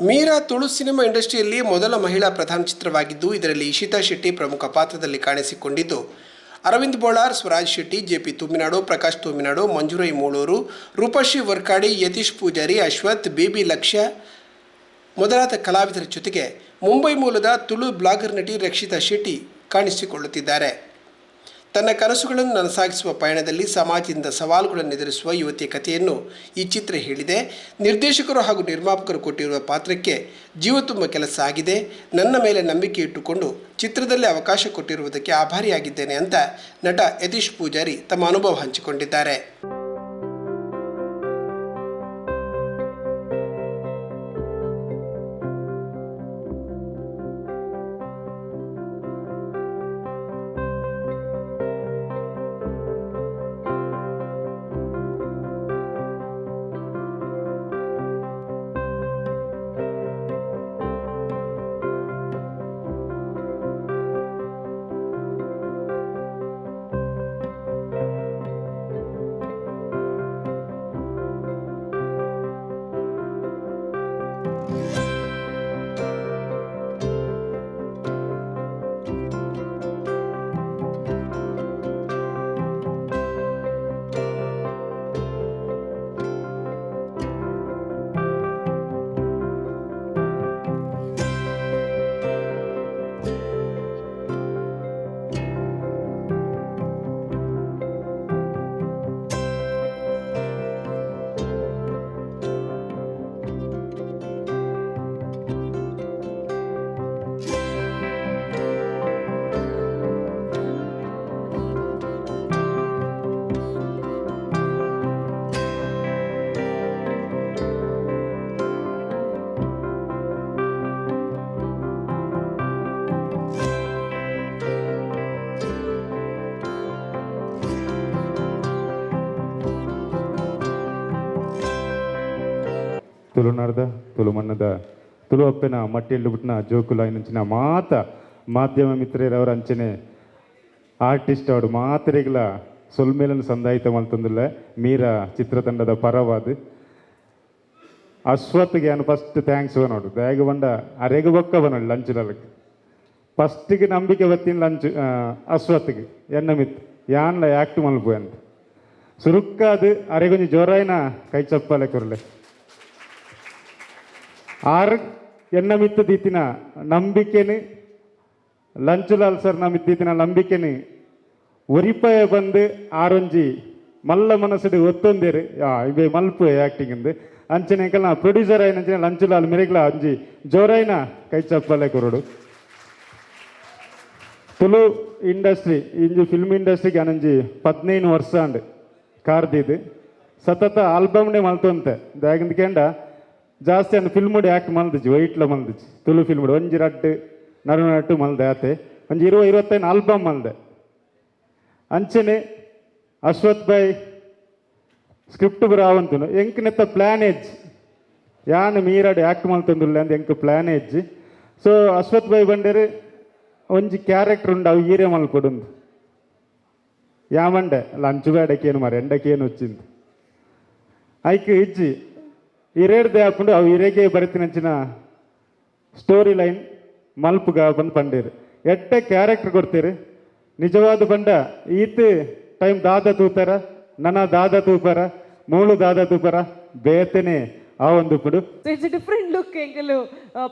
Meera Tulu cinema ಇಂಡಸ್ಟ್ರಿಯಲ್ಲಿ ಮೊದಲ ಮಹಿಳಾ ಪ್ರಧಾನ ಚಿತ್ರವಾಗಿದ್ದು, ಇದರಲ್ಲಿ ಇಶಿತಾ ಶೆಟ್ಟಿ ಪ್ರಮುಖ ಪಾತ್ರದಲ್ಲಿ ಕಾಣಿಸಿಕೊಂಡಿದ್ದು. Aravind Bolar, Swaraj Shetty J P Tuminadu, Prakash Tumminadu Manjurai Moolur, Roopashree Varkadi, Yathish Poojari, Ashwath, B B Lakshya ಮೊದಲಾದ ಕಲಾವಿದರ ಜೊತೆಗೆ ಮುಂಬೈ ಮೂಲದ ತುಳು ಬ್ಲಾಗರ್ ನಟಿ ರಕ್ಷಿತಾ ಶೆಟ್ಟಿ ಕಾಣಿಸಿಕೊಳ್ಳುತ್ತಿದ್ದಾರೆ. ತನ್ನ ಕನಸುಗಳನ್ನು ನನಸಾಗಿಸುವ ಪಯಣದಲ್ಲಿ ಸಮಾಜದಿಂದ ಸವಾಲುಗಳನ್ನು ಎದುರಿಸುವ ಯುವತಿಯ ಕಥೆಯನ್ನು ಈ ಚಿತ್ರ ಹೇಳಿದೆ. ನಿರ್ದೇಶಕರು ಹಾಗೂ ನಿರ್ಮಾಪಕರು ಕೊಟ್ಟಿರುವ ಪಾತ್ರಕ್ಕೆ ಜೀವ ತುಂಬ ಕೆಲಸ ಆಗಿದೆ. ನನ್ನ ಮೇಲೆ ನಂಬಿಕೆ ಇಟ್ಟುಕೊಂಡು ಚಿತ್ರದಲ್ಲಿ ಅವಕಾಶ ಕೊಟ್ಟಿರುವುದಕ್ಕೆ ಆಭಾರಿಯಾಗಿದ್ದೇನೆ ಅಂತ ನಟ ಯತೀಶ್ ಪೂಜಾರಿ ತಮ್ಮ ಅನುಭವ ಹಂಚಿಕೊಂಡಿದ್ದಾರೆ. ತುಳುನಾಡ್ದ ನಡ್ದ ತುಳು ಒಪ್ಪಿನ ಮಟ್ಟಿಲ್ ಬಿಟ್ಟಿನ ಜೋಕುಲ ಇಂಚಿನ ಮಾತ, ಮಾಧ್ಯಮ ಮಿತ್ರರವರ ಅಂಚನೆ. ಆರ್ಟಿಸ್ಟ್ ಅವರು ಮಾತ್ರೆಗಳ ಸೊಲ್ಮೇಲನ್ನು ಸಂದಾಯಿತ ಮಲ್ತಂದಿಲ್ಲ ಮೀರ ಚಿತ್ರತಂಡದ ಪರವಾದ ಅಶ್ವತ್ಗೆ ನಾನು ಫಸ್ಟ್ ಥ್ಯಾಂಕ್ಸ್ ನೋಡು. ದಯಗ ಬಂಡ ಅರೆಗ ಬೊಕ್ಕ ಲಂಚ್ ನಲಕ್ಕೆ ಫಸ್ಟಿಗೆ ನಂಬಿಕೆ ಬತ್ತಿನ ಲಂಚ್ ಅಶ್ವತ್ಗೆ. ಎನ್ನ ಮಿತ್, ಯಾನ್ಲ ಆ್ಯಕ್ಟ್ ಮಲ್ಪು ಅಂತ ಸುರುಕ್ಕಾದು ಅರೆಗೊಂಜಿ ಜೋರಾಯಿನ ಕೈ ಚಪ್ಪಲೆ ಕೊರ್ಲೆ. ಆರ್ ಎನ್ನ ಮಿತ್ತು ದೀತಿನ ನಂಬಿಕೆನು, ಲಂಚುಲಾಲ್ ಸರ್ ನಮ್ಮ ಇದ್ದೀತಿನ ನಂಬಿಕೆನೆ ಒರಿಪಾಯ ಬಂದು ಆರೊಂಜಿ, ಮಲ್ಲ ಮನಸ್ಸು ಒತ್ತೊಂದೇರು ಇವೆ ಮಲ್ಪು ಆ್ಯಕ್ಟಿಂಗ್ ಅಂದು ಅಂಚನೆ ನಾ ಪ್ರೊಡ್ಯೂಸರ್ ಆಯ್ನ ಅಂಚನೆ ಲಂಚುಲಾಲ್ ಮಿರಿಗ್ಲ ಅಂಜಿ, ಜೋರಾಯಿನ ಕೈ ಚಪ್ಪಲೆ ಕೊರಡು. ತುಳು ಇಂಡಸ್ಟ್ರಿ, ಇಂಜಿ ಫಿಲ್ಮ್ ಇಂಡಸ್ಟ್ರಿಗೆ ಅನಂಜಿ ಪದಿನೈದು ವರ್ಷ ಅಂಡ್ ಕಾರ್ದಿದ್ದು ಸತತ ಆಲ್ಬಮ್ನೇ ಮಲ್ತೊಂತೆ ದಾಗಿಂದ್ಕೆಂಡ ಜಾಸ್ತಿ ಅನ್ನ ಫಿಲ್ಮುಡು ಆ್ಯಕ್ಟ್ ಮಲ್ದಿಚ್ಚಿ ವೈಟ್ಲ ಮಲ್ದಿಚ್ಚಿ ತುಳು ಫಿಲ್ಮುಡು ಒಂಜಿ ರಡ್ಡು ನಡು ನಟ್ಟು ಮಲ್ದೆ ಆತೆ ಒಂಜಿ ಇರುವ ಇರುವತ್ತೈದು ಆಲ್ಬಮ್ ಮಲ್ದೆ ಅಂಚನೆ ಅಶ್ವಥ್ ಬೈ ಸ್ಕ್ರಿಪ್ಟ್ ಬರಾವಂತನು ಎಂಕ್ ನೆತ್ತ ಪ್ಲಾನೇಜ್ ಯಾನ್ ಮೀರಾಡು ಆ್ಯಕ್ಟ್ ಮಲ್ತೊಂದುಲ್ಲ ಅಂತ ಎಂಕ್ ಪ್ಲಾನೇಜ್ ಸೊ ಅಶ್ವಥ್ ಬೈ ಬಂಡೇರು ಒಂಜಿ ಕ್ಯಾರೆಕ್ಟರ್ ಉಂಡು ಅವು ಈರೆ ಮಲ್ಪೊಡುಂದು ಯಾಮಂಡೆ ಲಂಚ್ ಬೇಡಕ್ಕೇನು ಮಾರ ಎಂಡಕ್ಕೇನು వచ్చింది ಐಕ್ ಇಜ್ಜಿ ಹಿರೇಡ್ದೆ ಹಾಕೊಂಡು ಅವು ಹಿರೇಗೆ ಬರೆತಿನಂಚಿನ ಸ್ಟೋರಿ ಲೈನ್ ಮಲ್ಪುಗ ಬಂದು ಪಂಡೇರು. ಎಟ್ಟೆ ಕ್ಯಾರೆಕ್ಟರ್ ಕೊಡ್ತೀರಿ? ನಿಜವಾದ ಬಂಡ ಈತ್ ಟೈಮ್ ದಾದ ತೂತಾರ ನನ್ನ ದಾದ ತೂಪಾರ ಮೂಳು ದಾದ ತೂಪಾರ ಬೇತನೆ ಆ ಒಂದು ಪುಡು. ಸೊ ಇಟ್ಸ್ ಡಿಫ್ರೆಂಟ್ ಲುಕ್ ಎಂಕಲು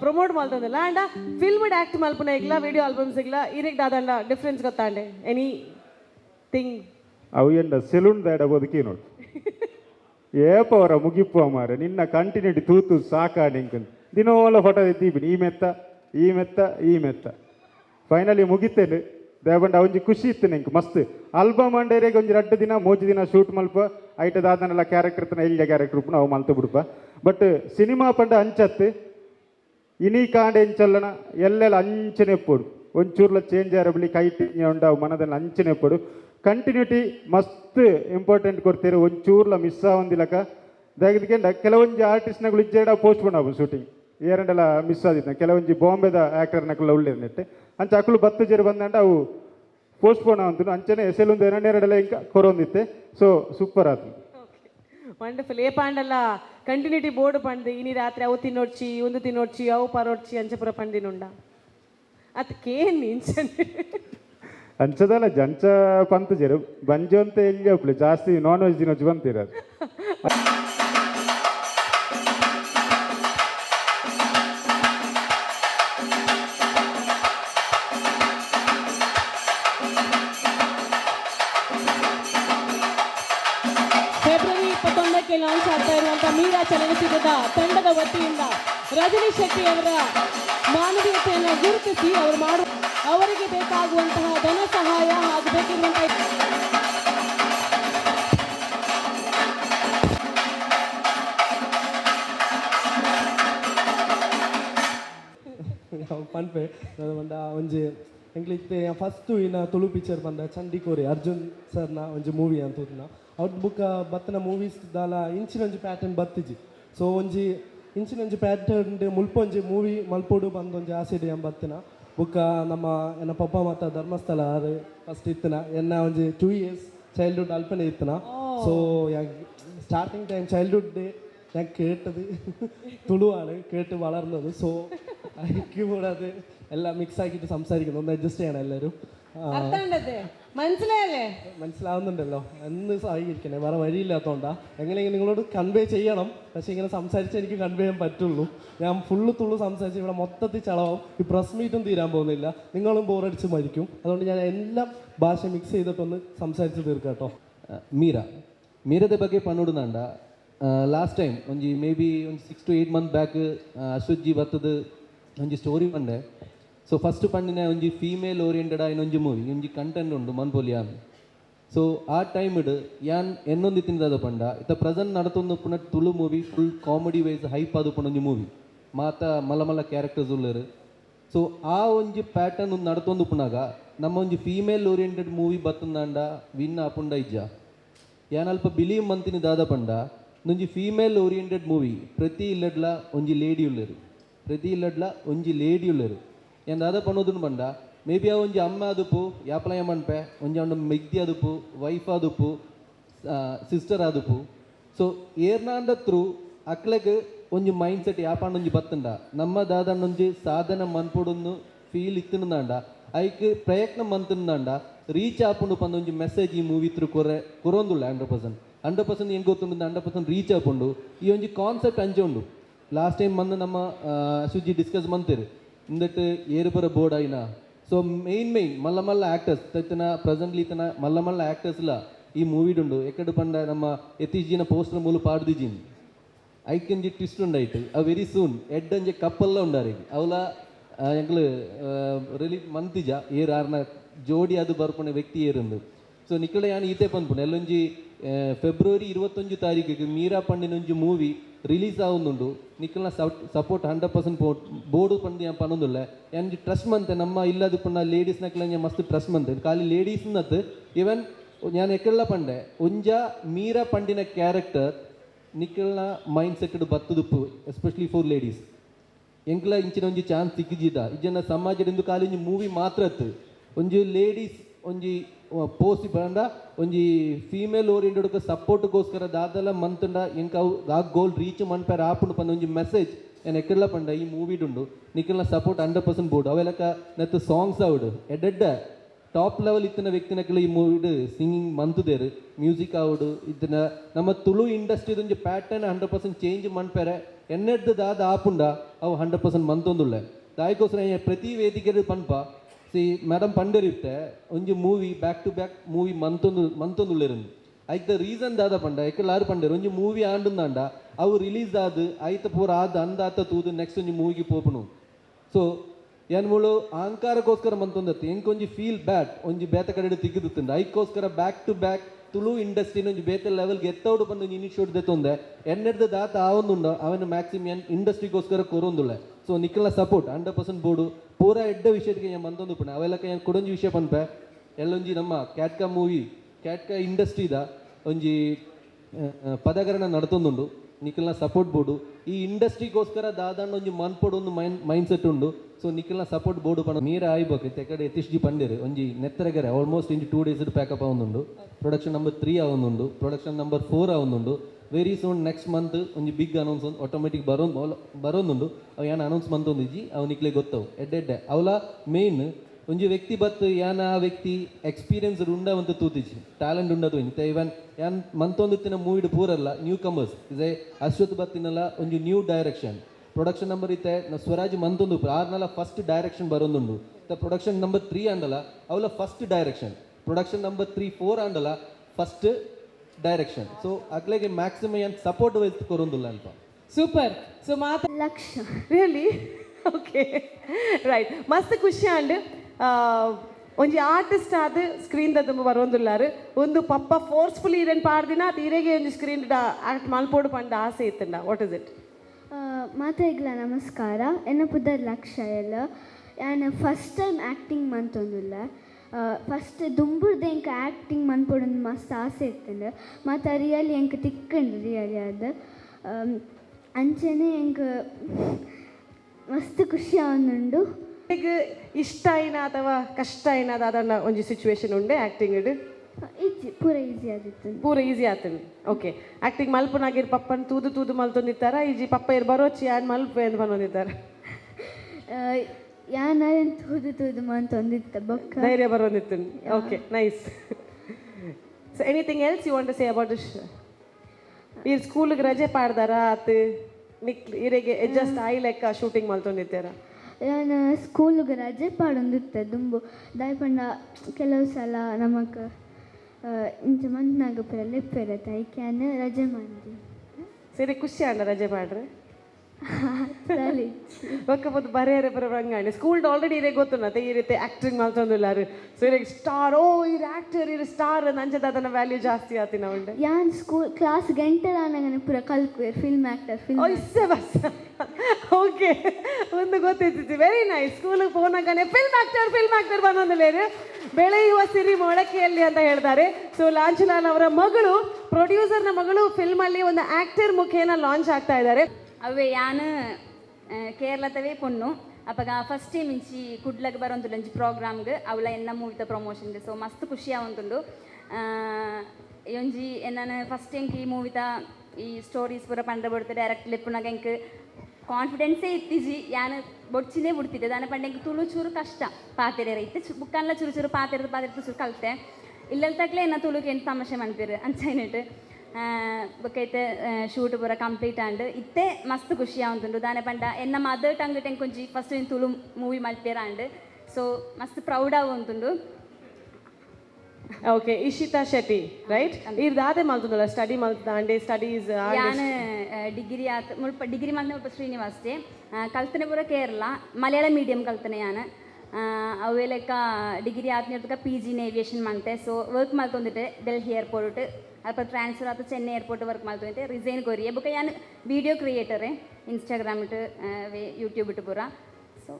ಪ್ರಮೋಟ್ ಮಾಡ್ತಂದಿಲ್ಲ ಆ್ಯಂಡ್ ಫಿಲ್ಮ್ ಆಕ್ಟ್ ಮಲ್ಪನ ಇಗ್ಲ ವಿಡಿಯೋ ಆಲ್ಬಮ್ಸ್ ಇಗ್ಲ ಇರೆಗ್ ದಾದಂಡ ಡಿಫ್ರೆನ್ಸ್ ಗೊತ್ತಾಂಡೆ ಎನಿ ಥಿಂಗ್ ಅವು ಎಂಡ ಸೆಲೂನ್ ದಾಡ ಬದುಕಿ ನೋಡು. ಏಪವರ ಮುಗಿಪ್ಪು ಮಾರೆ, ನಿನ್ನ ಕಂಟಿನ್ಯೂಟಿ ತೂತು ಸಾಕಾ ಇಂಕಂದು ದಿನೋಲ ಫೋಟೋ ಎತ್ತೀಬಿನಿ ಈ ಮೆತ್ತ ಈ ಮೆತ್ತ ಈ ಮೆತ್ತ. ಫೈನಲಿ ಮುಗಿತೇನೆ. ದೇವಂಡ ಒಂಜಿ ಖುಷಿ ಇತ್ತು ನಿಂಗೆ ಮಸ್ತ್. ಆಲ್ಬಮ್ ಅಂಡೇರಿಗೆ ಒಂಜಿ ರಡ್ಡು ದಿನ, ಮೂಜು ದಿನ ಶೂಟ್ ಮಲ್ಪ ಐಟದಾದನೆಲ್ಲ ಕ್ಯಾರೆಕ್ಟರ್ ತನ ಇಲ್ಲಿಯ ಕ್ಯಾರೆಕ್ಟರ್ ಉಪ್ಪು ನಾವು ಮಲ್ತು ಬಿಡುಪ ಬಟ್ ಸಿನಿಮಾ ಪಂಡ ಅಂಚತ್ತು, ಇನಿ ಕಾಂಡೆ ಎಂಚಲ್ಲನ ಎಲ್ಲೆಲ್ಲ ಅಂಚನೆ ಪೋಡು ಒಂಚೂರ್ಲ ಚೇಂಜ್ ಆರಬಲಿ ಕೈ ಉಂಡ ಅವು ಮನದಲ್ಲಿ ಅಂಚನೆ ಎಪ್ಪೋಡು ಕಂಟಿನ್ಯೂಟಿ ಮಸ್ತ್ ಇಂಪಾರ್ಟೆಂಟ್ ಕೊಡ್ತೀರಿ. ಒಂಚೂರ್ಲ ಮಿಸ್ ಆಗೊಂದಿಲ್ಲಕ ದಯಗಿದ್ಕೊಂಡು ಕೆಲವೊಂದು ಆರ್ಟಿಸ್ಟ್ನಗಳು ಇಜ್ಜೇಡ ಪೋಸ್ಟ್ ಮಾಡವು ಶೂಟಿಂಗ್ ಏರಂಡೆಲ್ಲ ಮಿಸ್ ಆದಿತ್ತು ಕೆಲವೊಂದು ಬಾಂಬೆದ ಆ್ಯಕ್ಟರ್ನಕ್ಕೆಲ್ಲ ಒಳ್ಳೆದಿಟ್ಟು ಅಂಚ ಅಕ್ಕಳು ಬತ್ತು ಜೇರು ಬಂದಂಟ ಅವು ಪೋಸ್ಟ್ ಪೋನ್ ಅಂತು ಅಂಚನೆ ಎಸೆಲೊಂದು ಎರಡೆರಡೆಲ್ಲ ಇಂಕ ಕೊರೊಂದಿತ್ತೆ. ಸೊ ಸೂಪರ್ ಆತು. ವಂಡರ್ಫುಲ್ ಏ ಪಾಂಡಲ್ಲ ಕಂಟಿನ್ಯೂಟಿ ಬೋರ್ಡ್ ಪಂಡ್ ಇನಿ ರಾತ್ರಿ ಅವು ತಿನ್ನೊಡ್ಚಿ ಒಂದು ತಿನ್ನೊಡ್ಚಿ, ಅವು ಪರೋಡ್ಚಿ, ಅಂಚಪುರ ಪಂಡಿನುಂಡ. ಕೇನ್ ಇಂಚನೆ ಅಂಚದಲ್ಲ ಜಂಚ ಪಂತ ಜರು, ಬಂಜು ಅಂತ ಎಲ್ಲಿ ಒಪ್ಲೆ, ಜಾಸ್ತಿ ನಾನ್ ವೆಜ್ ದಿನೊಚ್ಚು ಬಂತಿರೋದು ಫೆಬ್ರವರಿ ಇಪ್ಪತ್ತೊಂದಕ್ಕೆ ಲಾಂಚ್ ಆಗ್ತಾ ಮೀರಾ ಚಲನಚಿತ್ರದ ತಂಡದ ವತಿಯಿಂದ ರಜನಿ ಶೆಟ್ಟಿ ಅವರ ಮಾನವೀಯತೆಯನ್ನು ಗುರುತಿಸಿ ಅವರು ಮಾಡು ಅವರಿಗೆ ಬೇಕಾಗುವಂತಹ ಧನ ಸಹಾಯ ಹಾಗೂ ಬೇಕಿರುವಂತಹ ಪನ್ಪೆ ಒಂಜಿ ಎಂಕ್ಲೆ ಇತ್ತೆ ಫಸ್ಟ್ ಇನ್ನ ತುಳು ಪಿಕ್ಚರ್ ಬಂದ ಚಂಡಿಕೋರಿ ಅರ್ಜುನ್ ಸರ್ನ ಒಂಜಿ ಮೂವಿ ಅಂತ ಅವ್ರ ಬುಕ್ ಬತ್ತನ ಮೂವೀಸ್ ದಾಲ ಇಂಚಿನ ಒಂಜಿ ಪ್ಯಾಟರ್ನ್ ಬತ್ತಿಜಿ ಸೊ ಒಂಜಿ ಇಂಚಿನ ಒಂಜಿ ಪ್ಯಾಟರ್ನ್ ಮುಲ್ಪ ಒಂಜಿ ಮೂವಿ ಮಲ್ಪೋಡು ಬಂದೊಂಜಿ ಆಸೆಡ್ ಎಂಬ ಬತ್ತಿನ ಬುಕ್ಕ ನಮ್ಮ ಎನ್ನ ಪಪ್ಪ ಮತ್ತ ಧರ್ಮಸ್ಥಳ ಫಸ್ಟ್ ಇತ್ತನ ಎನ್ನ ಒಂಜಿ two years childhood ಅಲ್ಪನೆ ಇತ್ತನ so starting time childhood day ഞാൻ കേട്ടത് തുളുവാണ് കേട്ട് വളർന്നത് സോ എനിക്ക് കൂടെ അത് എല്ലാം മിക്സ് ആക്കിയിട്ട് സംസാരിക്കുന്നു ഒന്ന് അഡ്ജസ്റ്റ് ചെയ്യണം എല്ലാവരും ആ, മനസ്സിലായല്ലേ മനസ്സിലാവുന്നുണ്ടല്ലോ എന്ന് സഹായിക്കണേ വേറെ വഴിയില്ലാത്തതുകൊണ്ടാ എങ്ങനെയെങ്കിലും നിങ്ങളോട് കൺവേ ചെയ്യണം പക്ഷേ ഇങ്ങനെ സംസാരിച്ച് എനിക്ക് കൺവേ ചെയ്യാൻ പറ്റുള്ളൂ ഞാൻ ഫുള്ള് തുള്ളു സംസാരിച്ച് ഇവിടെ മൊത്തത്തിൽ ചളവാവും ഈ പ്രസ് മീറ്റും തീരാൻ പോകുന്നില്ല നിങ്ങളും ബോറടിച്ച് മരിക്കും അതുകൊണ്ട് ഞാൻ എല്ലാം ഭാഷ മിക്സ് ചെയ്തിട്ടൊന്ന് സംസാരിച്ച് തീർക്കാം കേട്ടോ ಮೀರಾ ಮೀರದ ಬಗ್ಗೆ ಪನ್ನೋಡುನಾಂಡ ಲಾಸ್ಟ್ ಟೈಮ್ ಒಂಜಿ ಮೇ ಬಿ ಒಂದು six to eight month back Ashwathji ಬತ್ತದ ಒಂಜಿ ಸ್ಟೋರಿ ಪಂಡೆ ಸೊ ಫಸ್ಟ್ ಪಂಡಿನ ಒಂಜಿ ಫೀಮೇಲ್ ಓರಿಯೆಂಟೆಡ್ ಆಯ್ನ ಒಂಜಿ ಮೂವಿ ಒಂಜಿ ಕಂಟೆಂಟ್ ಉಂಡು ಮನ್ಪೊಲಿ ಆನ್ ಸೊ ಆ ಟೈಮ್ ಇಡ್ ಯಾನ್ ಎನ್ನೊಂದು ತಿಂದದ ಪಂಡ ಇತ್ತ ಪ್ರೆಸೆಂಟ್ ನಡತೊಂದು ಪುನಃ Tulu movie full comedy wise hype ಆದು ಒಂಜಿ ಮೂವಿ ಮಾತ ಮಲ್ಲ ಮಲ್ಲ ಕ್ಯಾರೆಕ್ಟರ್ಸ್ ಉಳ್ಳರು ಸೊ ಆ ಒಂಜಿ ಪ್ಯಾಟರ್ನ್ ಒಂದು ನಡತೊಂದು ಪುನಗ ನಮ್ಮ ಒಂಜಿ ಫೀಮೇಲ್ ಓರಿಯೆಂಟೆಡ್ ಮೂವಿ ಬತ್ತಂದಾಂಡ ವಿನ್ ಆಪುಂಡ ಇಜ್ಜ ಯಾನ್ ಅಲ್ಪ ಬಿಲೀವ್ ಮಂತಿನ ದಾದ ಪಂಡ ಒಂಜಿ ಫೀಮೇಲ್ ಓರಿಯೆಂಟೆಡ್ ಮೂವಿ ಪ್ರತಿ ಇಲ್ಲಡ್ಲ ಒಂಜಿ ಲೇಡಿ ಉಳ್ಳರು ಪ್ರತಿ ಇಲ್ಲಡ್ಲ ಒಂಜಿ ಲೇಡಿ ಉಳ್ಳರು ಯಾನ್ ದಾದ ಪನ್ನೋದನ್ ಪಂಡ ಮೇ ಬಿ ಆ ಒಂಜಿ ಅಮ್ಮ ಅದುಪು, ಯಾಪಲಯ ಮನ್ಪೆ ಒಂಜಿ ಅವನ ಮೆಗ್ದಿ ಆದುಪ್ಪು ವೈಫ್ ಆದುಪ್ಪು ಸಿಸ್ಟರ್ ಆದುಪು ಸೊ ಏರ್ನಾಂಡ ತ್ರೂ ಅಕ್ಲೆಗ್ ಒಂಜಿ ಮೈಂಡ್ ಸೆಟ್ ಯಾಪಾಂಡ ಒಂಜಿ ಬತ್ತಂಡ. ನಮ್ಮ ದಾದಣ್ಣ ಒಂಜಿ ಸಾಧನ ಮನ್ಪುಡೊಂದು ಫೀಲ್ ಇತ್ತಿನಂದಾಂಡ ಐಕ್ ಪ್ರಯತ್ನ ಮಂತಂದಾಂಡ ರೀಚ್ ಆಪುಂಡು ಪಂದ ಒಂಜಿ ಮೆಸೇಜ್ ಈ ಮೂವಿ ತ್ರೂ ಕೊರೆ ಕೊರೊಂದುಲ್ಲ ಹಂಡ್ರೆಡ್ ಪರ್ಸೆಂಟ್ ಹಂಡ್ರೆಡ್ ಪರ್ಸೆಂಟ್ ಹೆಂಗೆ ಗೊತ್ತುಂಡು, ಹಂಡ್ರೆಡ್ ಪರ್ಸೆಂಟ್ ರೀಚ್ ಆಪುಂಡು. ಈ ಒಂಜಿ ಕಾನ್ಸೆಪ್ಟ್ ಅಂಚೆ ಉಂಡು. ಲಾಸ್ಟ್ ಟೈಮ್ ಬಂದು ನಮ್ಮ ಸುಜಿ ಡಿಸ್ಕಸ್ ಮಂತೇರು ఇందట ఏరుపర బోర్డ్ అయినా సో మెయిన్ మెయిన్ మళ్ళ మళ్ళీ యాక్టర్స్ తెచ్చిన ప్రజెంట్లీ తన మళ్ళ మళ్ళీ యాక్టర్స్లా ಈ ಮೂವಿಡ್ ಉಂಡು ಎಕ್ಕಡ ಪಂಡ ನಮ್ಮ ಎತ್ತಿಜಿನ ಪೋಸ್ಟರ್ ಮೂಲ ಪಾಡ್ದಿಜಿನ್ ಐಕಂಜಿ ಟ್ವಿಸ್ಟ್ ಉಂಡಾಯ್ತು ಅ ವೆರಿ ಸೂನ್ ಎಡ್ಡಂಜಿ ಕಪ್ಪಲ್ಲ ಉಂಡಾರಿ ಅವಲ ಎಂಗ್ಲು ರಿಲಿ ಮಂತಿಜ ಏರ್ ಆರ್ನ ಜೋಡಿ ಅದು ಬರ್ಪುಣ ವ್ಯಕ್ತಿ ಏರಂದು ಸೊ ನಿಕ್ಕಡೆ ಯಾನ್ ಈತೆ ಪಂದ್ಪುಣ ಎಲ್ಲೊಂಜಿ ಫೆಬ್ರವರಿ ಇರುವತ್ತೊಂಜು ತಾರೀಕಿಗೆ ಮೀರಾ ಪಂಡಿನೊಂಜು ಮೂವಿ ರಿಲೀಸ್ ಆಗೊಂದು ನಿಖಲ್ನ ಸಪೋರ್ಟ್ ಹಂಡ್ರೆಡ್ ಪರ್ಸೆಂಟ್ ಬೋರ್ಡ್ ಪಂದ್ಯ ಪನ್ನೊಂದು ಎಂಜಿ ಟ್ರಸ್ಟ್ ಮಂತ್, ನಮ್ಮ ಇಲ್ಲದ ಪುಣ್ಣ ಲೇಡೀಸ್ ನಕ್ಲ ಮಸ್ತ್ ಟ್ರಸ್ಟ್ ಮಂತ್. ಕಾಲಿ ಲೇಡೀಸ್ ನತ್ತು ಇವನ್ ನಾನು ಎಕ್ಕಲ್ಲ ಪಂಡೆ, ಒಂಜ ಮೀರ ಪಂಡಿನ ಕ್ಯಾರೆಕ್ಟರ್ ನಿಖಲ್ನ ಮೈಂಡ್ ಸೆಟ್ ಬತ್ತದು ಎಸ್ಪೆಷಲಿ ಫೋರ್ ಲೇಡೀಸ್ ಎಂಕಲ ಇಂಚಿನ ಒಂಜಿ ಚಾನ್ಸ್ ಸಿಕ್ಕಿದ ಇಜ್ಜನ ಕಾಲಿ ಖಾಲಿ ಮೂವಿ ಮಾತ್ರ ಒಂಜಿ ಲೇಡೀಸ್ ಒಂಜಿ ಪೋಸ್ಟ್ ಬಂದ ಒಂಜಿ ಫೀಮೇಲ್ ಓರಿಯೆಂಟೆಡ್ ಸಪೋರ್ಟ್ಗೋಸ್ಕರ ದಾದಲ ಮಂತುಂಡ ಇಂಕ ಆ ಗೋಲ್ ರೀಚ್ ಮನ್ಪೇರ ಆಪುಂಡು ಪಂದ ಒಂಜಿ ಮೆಸೇಜ್ ಏನು ಎಕ್ಕೆಲ್ಲ ಪಂಡ ಈ ಮೂವಿಡುಂಡು ನಿಕ್ಕೆಲ್ಲ ಸಪೋರ್ಟ್ ಹಂಡ್ರೆಡ್ ಪರ್ಸೆಂಟ್ ಬೋರ್ಡ್ ಅವೆಲಕ ನೆತ್ತ ಸಾಂಗ್ಸ್ ಆವುಡು. ಎಡ್ಡೆಡ್ಡ ಟಾಪ್ ಲೆವೆಲ್ ಇತ್ತಿನ ವ್ಯಕ್ತಿನಕ್ಕೆಲ್ಲ ಈ ಮೂವಿಡ್ ಸಿಂಗಿಂಗ್ ಮಂತುದೇರು. ಮ್ಯೂಸಿಕ್ ಆವುಡು ಇದನ್ನ ನಮ್ಮ ತುಳು ಇಂಡಸ್ಟ್ರಿದೊಂದು ಪ್ಯಾಟರ್ನ್ ಹಂಡ್ರೆಡ್ ಪರ್ಸೆಂಟ್ ಚೇಂಜ್ ಮನ್ಪೇರೆ. ಎಣ್ಣೆಡ್ದು ದಾದ ಆಪುಂಡ ಅವು ಹಂಡ್ರೆಡ್ ಪರ್ಸೆಂಟ್ ಮಂತೊಂದುಳ್ಳೆ ದಾಯಕೋಸ್ಕರ ಪ್ರತಿ ವೇದಿಕೆಗೆ ಪನ್ಪ ಸಿ ಮೇಡಮ್ ಪಂಡರಿತ್ತೆ ಒಂಜಿ movie back to back movie ಮಂತೊಂದು ಮಂತೊಂದುಳ್ಳೆರುಂದು ಐತೆ ರೀಸನ್ ದಾದ ಪಂಡ ಎಕ್ಕಲಾರು ಪಂಡರು ಒಂಜಿ ಮೂವಿ ಆಂಡುಂದಾಂಡ ಅವು ರಿಲೀಸ್ ಆದ್ ಐತ ಪೂರ ಆದ ಅಂದಾತ ತೂದು ನೆಕ್ಸ್ಟ್ ಒಂಜಿ ಮೂವಿಗೆ ಪೋಪುನು ಸೊ ಏನ್ ಮುಳು ಅಹಂಕಾರಕ್ಕೋಸ್ಕರ ಮಂತೊಂದತ್ತು ಎಂಕೊಂಜಿ ಫೀಲ್ ಬ್ಯಾಡ್ ಒಂಜಿ ಬೇತ ಕಡೆ ತಿಗ್ಗುದುತ್ತಂಡ ಐಕ್ಕೋಸ್ಕರ back to back Tulu industry నుంచి ಬೇತೆ లెవెల్ ಬಂದು పన్ను నిన్ను చూడదెత్తుందే ದಾತ దాత ఆవుందుండ అవన ಇಂಡಸ್ಟ್ರಿ ಇಂಡಸ್ಟ್ರಿಗೋಸ್ಕರ ಕೋರೊಂದುಳ್ಳ ಸೊ ನಿಖಿಲ್ನ ಸಪೋರ್ಟ್ ಹಂಡ್ರೆಡ್ ಪರ್ಸೆಂಟ್ ಬೋರ್ಡ್ ಪೂರ ಎಡ್ಡ ವಿಷಯಕ್ಕೆ ಏನು ಬಂದೊಂದು ಪಣ ಅವೆಲ್ಲಕ್ಕೆ ಏನು ಕೊಡೊಂಜಿ ವಿಷಯ ಪನ್ಪೆ? ಎಲ್ಲೊಂಜಿ ನಮ್ಮ ಕ್ಯಾಟ್ಕ ಮೂವಿ ಕ್ಯಾಟ್ಕಾ ಇಂಡಸ್ಟ್ರಿದ ಒಂಜಿ ಪದಗರಣ ನಡತೊಂದುಂಡು. ನಿಖಿಲ್ನ ಸಪೋರ್ಟ್ ಬೋರ್ಡು ಈ ಇಂಡಸ್ಟ್ರಿಗೋಸ್ಕರ ದಾದಾಂಡ್ ಒಂಜಿ ಮನ್ಪೊಡು ಒಂದು ಮೈಂಡ್ ಮೈಂಡ್ ಸೆಟ್ ಉಂಡು. ಸೊ ನಿಖಿಲ್ನ ಸಪೋರ್ಟ್ ಬೋರ್ಡ್ ಪಣ ಮೀರ ಆಯ್ಬೇಕು. ತೆಕಡೆ ಯತೀಶ್ ಜಿ ಪಂಡೇರು ಒಂಜಿ ನೆತ್ತರಗೆರೆ ಆಲ್ಮೋಸ್ಟ್ ಇಂಜಿ ಟೂ ಡೇಸ್ ಪ್ಯಾಕಪ್ ಆವೊಂದುಂಡು ಪ್ರೊಡಕ್ಷನ್ ನಂಬರ್ ತ್ರೀ ಆವೊಂದುಂಡು ಪ್ರೊಡಕ್ಷನ್ ನಂಬರ್ ಫೋರ್ ಆವೊಂದುಂಡು ವೆರಿ ಸೋನ್ ನೆಕ್ಸ್ಟ್ ಮಂತ್ ಒಂಜಿ ಬಿಗ್ ಅನೌನ್ಸ್ ಆಟೋಮೆಟಿಕ್ ಬರೋ ಬರೋಂದುಂಡು ಅವು ಏನು ಅನೌನ್ಸ್ ಮಂತ್ ಒಂದಿಜ್ಜಿ? ಅವು ಅವನಿಕ್ಲೆ ಗೊತ್ತವು. ಎಡ್ಡೆಡ್ಡೆ. ಅವಲ ಮೇನ್ ಒಂಜಿ ವ್ಯಕ್ತಿ ಬತ್ತು ಯಾನ ಆ ವ್ಯಕ್ತಿ ಎಕ್ಸ್ಪೀರಿಯನ್ಸ್ ಉಂಡ ಒಂದು ತೂತಿಜಿ ಟ್ಯಾಲೆಂಟ್ ಉಂಡದು ಇಂತ ಇವನ್ ಯಾನ್ ಮಂತೊಂದುತ್ತಿನ ಮೂವಿಡ್ ಪೂರಲ್ಲ ನ್ಯೂ ಕಮರ್ಸ್ ಇದೆ ಅಶ್ವತ್ ಬತ್ತಿನಲ್ಲ ಒಂದು ನ್ಯೂ ಡೈರೆಕ್ಷನ್ ಪ್ರೊಡಕ್ಷನ್ ನಂಬರ್ ಇತ್ತೆ ನಾ ಸ್ವರಾಜ್ ಮಂತೊಂದು ಆರ್ನಲ್ಲ ಫಸ್ಟ್ ಡೈರೆಕ್ಷನ್ ಬರೋದುಂಡು. ಇತ್ತ ಪ್ರೊಡಕ್ಷನ್ ನಂಬರ್ ತ್ರೀ ಅಂಡಲ್ಲ ಅವಲ first direction production number three four ಅಂಡಲ್ಲ first direction so ಅಕ್ಲೆಗೆ ಮ್ಯಾಕ್ಸಿಮಮ್ ಏನು ಸಪೋರ್ಟ್ ವೈಸ್ ಕೊರೊಂದುಲ್ಲ ಅಲ್ಪ. ಸೂಪರ್ ಸೊ ಮಾತಾ ಲಕ್ಷ. ರಿಯಲಿ ಓಕೆ ರೈಟ್ ಮಸ್ತ್ ಖುಷಿ ಅಂಡ್ ಒಂಜಿ ಆರ್ಟಿಸ್ಟ್ ಆದ್ ಸ್ಕ್ರೀನ್ ತುಂಬ ಬರೋಂದುಲ್ಲಾರು ಒಂದು ಪಪ್ಪ ಫೋರ್ಸ್ಫುಲಿ ಇದನ್ ಪಾಡ್ದಿನ ತೀರೆಗೆ ಒಂದು ಸ್ಕ್ರೀನ್ ಆಕ್ಟ್ ಮಲ್ಪೋಡು ಪಂಡ ಆಸೆ ಇತ್ತಂಡ. ವಾಟ್ ಇಸ್ ಇಟ್ ಮಾತಾಯಿಗ್ಲ ನಮಸ್ಕಾರ ಎನ್ನ ಪುದರ್ ಲಕ್ಷ ಎಲ್ಲ ನಾನು ಫಸ್ಟ್ ಟೈಮ್ ಆ್ಯಕ್ಟಿಂಗ್ ಮಂತೊಂದುಲ್ಲ. ಫಸ್ಟ್ ದುಂಬುರ್ದು ಎಂಕ ಆ್ಯಕ್ಟಿಂಗ್ ಮನ್ಪೊಡೊಂದು ಮಸ್ತ್ ಆಸೆ ಇತ್ತಂಡು. ಮತ್ತು ರಿಯಲಿ ಎಂಕ ತಿಕ್ಕಂಡು ರಿಯಲಿ ಅದು ಅಂಚೆನೆ ಎಂಕ ಮಸ್ತ್ ಖುಷಿ ಆವೊಂದುಂಡು. ಇಷ್ಟ ಐನ ಅಥವಾ ಕಷ್ಟ ಏನಾದ ಅದನ್ನ ಒಂಜಿ ಸಿಚುವೇಶನ್ ಉಂಡೆ ಆಕ್ಟಿಂಗ್ ಇಡು ಈಜಿ ಪೂರ ಈಸಿ ಆದಿತ್ತು ಪೂರ ಈಸಿ ಆತಂಡು. ಓಕೆ ಆಕ್ಟಿಂಗ್ ಮಲ್ಪನಾಗಿರ್ ಪಪ್ಪನ್ ತೂದು ತೂದು ಮಲ್ತೊಂದಿತ್ತಾರ ಈಜಿ ಪಪ್ಪ ಇರ್ ಬರೋಚಿ ಮಲ್ಪು ಮಲ್ಪೆ ಎಂದು ಬಂದೊಂದಿತ್ತಾರ ಯಾನ್ ತೂದು ತೂದು ಮಂತೊಂದಿತ್ತ ಬೊಕ್ಕ. ಧೈರ್ಯ ಬರೋಂದಿತ್ತು okay nice so anything else you want to say about this ಈ ಸ್ಕೂಲ್ಗೆ ರಜೆ ಪಾಡ್ದಾರ ಆತು? ನಿಕ್ ಇರೆಗೆ ಜಸ್ಟ್ ಐ ಲೆಕ್ಕ ಶೂಟಿಂಗ್ ಮಲ್ತೊಂದಿತ್ತಾರ ನಾನು ಸ್ಕೂಲಿಗೆ ರಜೆ ಪಾಡೊಂದಿತ್ತೆ, ದುಂಬು. ದಾಯಪಂಡ ಕೆಲವು ಸಲ ನಮಕ್ ಇಂಚ ಮಂತ್ನಾಗ ಪುರ ಲೆಪ್ಪೆರ ತೈಕ್ಯಾನ ರಜೆ ಮಂದಿ ಸರಿ, ಖುಷಿ ಆಂಡ ರಜೆ ಪಾಡ್ರೆ ಒಕ್ಕ ಬೊತ್ತು ಬರೆಯರೆ ಬರೋ ರಂಗಾಣಿ ಸ್ಕೂಲ್ಡ್ ಆಲ್ರೆಡಿ ಇರೇ ಗೊತ್ತುನತೆ ಈ ರೀತಿ ಆಕ್ಟಿಂಗ್ ಮಾಡ್ತಂದಿಲ್ಲಾರು ಸೊ ಇರಿಗೆ ಸ್ಟಾರ್ ಓ ಇರ್ ಆಕ್ಟರ್ ಇರ್ ಸ್ಟಾರ್ ಅಂಚದ ಅದನ್ನ ವ್ಯಾಲ್ಯೂ ಜಾಸ್ತಿ ಆತಿನ ಉಂಡೆ ಯಾನ್ ಸ್ಕೂಲ್ ಕ್ಲಾಸ್ ಗಂಟೆ ಆನಂಗನೆ ಪುರ ಕಲ್ಕುವೆ ಫಿಲ್ಮ್ ಆಕ್ಟರ್ ಫಿಲ್ಮ್ ಬಸ್ ಓಕೆ ಒಂದು ಗೊತ್ತಿತ್ತು ವೆರಿ ನೈಸ್ ಸ್ಕೂಲಿಗೆ ಫೋನಾಗನೆ ಫಿಲ್ಮ್ ಆಕ್ಟರ್ ಫಿಲ್ಮ್ ಆಕ್ಟರ್ ಬಂದೊಂದಿಲ್ಲ ಬೆಳೆಯುವ ಸಿರಿ ಮೊಳಕೆಯಲ್ಲಿ ಅಂತ ಹೇಳ್ತಾರೆ? ಸೊ ಲಾಂಛನಾನ್ ಅವರ ಮಗಳು ಪ್ರೊಡ್ಯೂಸರ್ನ ಮಗಳು ಫಿಲ್ಮಲ್ಲಿ ಒಂದು ಆಕ್ಟರ್ ಮುಖೇನ ಲಾಂಚ್ ಆಗ್ತಾ ಇದ್ದಾರೆ ಅವೇ ಯಾನು ಕೇರಳದವೇ ಪೊಣ್ಣು ಅಪ್ಪಗ ಫಸ್ಟ್ ಟೈಮ್ ಇಂಚಿ ಕುಡ್ಲಗ್ ಬರೋಂದುಂಡು ಒಂಜಿ ಪ್ರೋಗ್ರಾಮ್ಗ್ ಅವಳ ಎನ್ನ ಮೂವಿದ ಪ್ರಮೋಷನ್ಗೆ ಸೊ ಮಸ್ತ್ ಖುಷಿ ಆವೊಂದುಂಡು ಒಂಜಿ ಎನ್ನ ಫಸ್ಟ್ ಎಂಕ್ ಈ ಮೂವಿದ ಈ ಸ್ಟೋರೀಸ್ ಪೂರ ಪಂಡ ಬಿಡ್ತು ಡೈರೆಕ್ಟ್ ಲಿಪ್ಪುನಾಗ ಎಂಕ್ ಕಾನ್ಫಿಡೆನ್ಸೇ ಇತ್ತಿಜಿ ಯಾನು ಬೊಡ್ಚಿನೇ ಬಿಡ್ತಿದ್ದೆ ದಾನ ಪಂಡ ಎಂಕ್ ತುಳು ಚೂರು ಕಷ್ಟ ಪಾತೆರೆ ಇತ್ತು ಬುಕ್ಕನ್ಲ ಚೂರು ಚೂರು ಪಾತೆರದು ಪಾತೆರದು ಚೂರು ಕಲ್ತೆ ಇಲ್ಲಲ್ ತಕ್ಲೆ ಎನ್ನ ತುಳುಗೆ ಏನು ತಮಾಷೆ ಮನ್ಪಿರು ಅಂಚೈನಿಟ್ಟು ಬೊಕೈತೆ ಶೂಟ್ ಪೂರ ಕಂಪ್ಲೀಟ್ ಆಂಡ್ ಇತ್ತೆ ಮಸ್ತ್ ಖುಷಿ ಆವೊಂದುಂಡು ದಾನೆ ಪಂಡ ಎನ್ನ ಮದರ್ ಟಂಗ್ ಟೆಂಕ್ ಒಂಜಿ ಫಸ್ಟ್ ತುಳು ಮೂವಿ ಮಲ್ಪೇರ ಆಂಡ್ ಸೊ ಮಸ್ತ್ ಪ್ರೌಡ್ ಆವೊಂದುಂಡು ಓಕೆ ಇಶಿತಾ ಶೆಟ್ಟಿ ರೈಟ್ ಇದು ದಾದೆ ಮಲ್ತದಲ್ಲ ಸ್ಟಡಿ ಮಲ್ತಾಂಡೆ ಸ್ಟಡೀಸ್ ಯಾನ್ ಡಿಗ್ರಿ ಆತ್ ಮುಲ್ಪ ಡಿಗ್ರಿ ಮಲ್ತ ಮುಲ್ಪ ಶ್ರೀನಿವಾಸ್ತೆ ಕಲ್ತನೆ ಪೂರ ಕೇರಳ ಮಲಯಾಳ ಮೀಡಿಯಂ ഡിഗ്രി ಯಾನ್ ಅವೇ ಲೆಕ್ಕ ಡಿಗ್ರಿ ಆದ್ಮೇಲೆ ಪಿ ಜಿ ಏವಿಯೇಷನ್ ಮಾಡ್ತೆ. ಸೊ ವರ್ಕ್ ಮಲ್ತೊಂದಿಟ್ಟೆ ಡೆಲ್ಲಿ ಏರ್ಪೋರ್ಟ್ ಅಲ್ಪ ಟ್ರಾನ್ಸ್ಫರ್ ಆತು ಚೆನ್ನೈ ಏರ್ಪೋರ್ಟ್ ವರ್ಕ್ ಮಾಡ್ತೊಂದಿtte ರಿಸೈನ್ ಕೊರಿಯೆ ಬೊಕ ಯಾನ್ ವಿಡಿಯೋ ಕ್ರಿಯೇಟರೇ ಇನ್ಸ್ಟಾಗ್ರಾಮ್ ಇಟ್ಟು ಯೂಟ್ಯೂಬ್ ಇಟ್ಟು ಪೂರ ಸೊ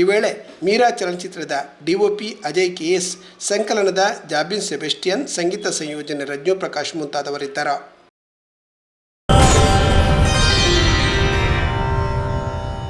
ಈ ವೇಳೆ ಮೀರಾ ಚಲನಚಿತ್ರದ ಡಿಒಪಿ ಅಜಯ್ ಕೆ ಎಸ್, ಸಂಕಲನದ ಜಾಬಿನ್ ಸೆಬೆಸ್ಟಿಯನ್ ಸಂಗೀತ ಸಂಯೋಜನೆ ರಜ್ಞೋ ಪ್ರಕಾಶ್ ಮುಂತಾದವರಿದ್ದರು.